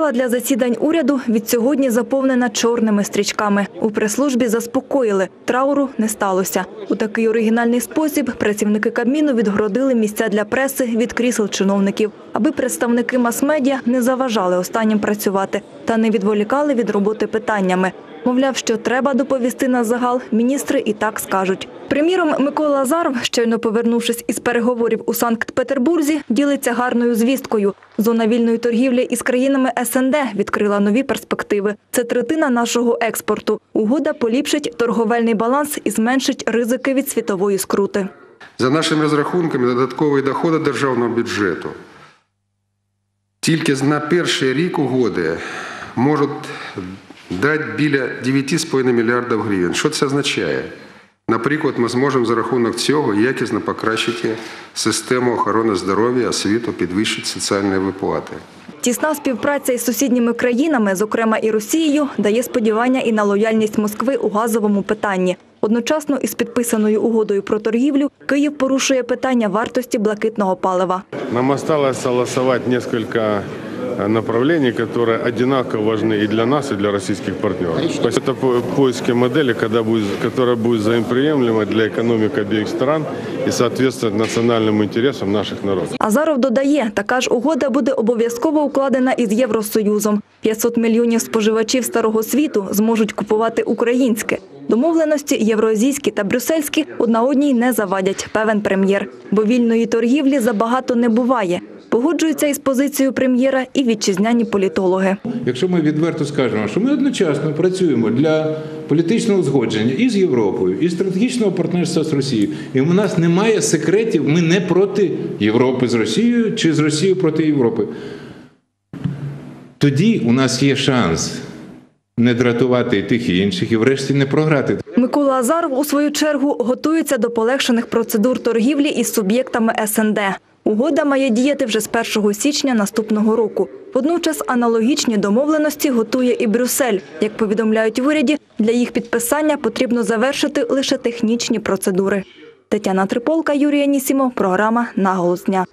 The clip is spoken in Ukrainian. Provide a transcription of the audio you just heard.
Зала для засідань уряду від сьогодні заповнена чорними стрічками. У прес-службі заспокоїли, трауру не сталося. У такий оригінальний спосіб працівники Кабміну відгородили місця для преси від крісел чиновників, аби представники мас-медіа не заважали останнім працювати та не відволікали від роботи питаннями. Мовляв, що треба доповісти на загал, міністри і так скажуть. Приміром, Микола Азаров, щойно повернувшись із переговорів у Санкт-Петербурзі, ділиться гарною звісткою. Зона вільної торгівлі із країнами СНД відкрила нові перспективи. Це третина нашого експорту. Угода поліпшить торговельний баланс і зменшить ризики від світової скрути. За нашими розрахунками, додаткові доходи державного бюджету тільки на перший рік угоди можуть дати біля 9,5 мільярдів гривень. Що це означає? Наприклад, ми зможемо за рахунок цього якісно покращити систему охорони здоров'я, освіту, підвищити соціальні виплати. Тісна співпраця із сусідніми країнами, зокрема і Росією, дає сподівання і на лояльність Москви у газовому питанні. Одночасно із підписаною угодою про торгівлю Київ порушує питання вартості блакитного палива. Нам осталось согласовать несколько э, направлений, которые одинаково важны и для нас, и для российских партнеров. То есть это по- поиски модели, когда будет, которая будет взаимоприемлема для экономик обеих стран и соответствует национальным интересам наших народов. Азаров додає, така ж угода буде обов'язково укладена із Євросоюзом. 500 мільйонів споживачів старого світу зможуть купувати українське. Домовленості євроазійські та брюссельські одна одній не завадять, певен прем'єр. Бо вільної торгівлі забагато не буває. Погоджуються із позицією прем'єра і вітчизняні політологи. Якщо ми відверто скажемо, що ми одночасно працюємо для політичного узгодження і з Європою, і стратегічного партнерства з Росією, і у нас немає секретів, ми не проти Європи з Росією чи з Росією проти Європи. Тоді у нас є шанс не дратувати і тих і інших, і врешті не програти. Микола Азаров, у свою чергу, готується до полегшених процедур торгівлі із суб'єктами СНД. Угода має діяти вже з 1 січня наступного року. Водночас аналогічні домовленості готує і Брюссель. Як повідомляють в уряді, для їх підписання потрібно завершити лише технічні процедури. Тетяна Триполка, Юрій Анісімов, програма «Наголос дня».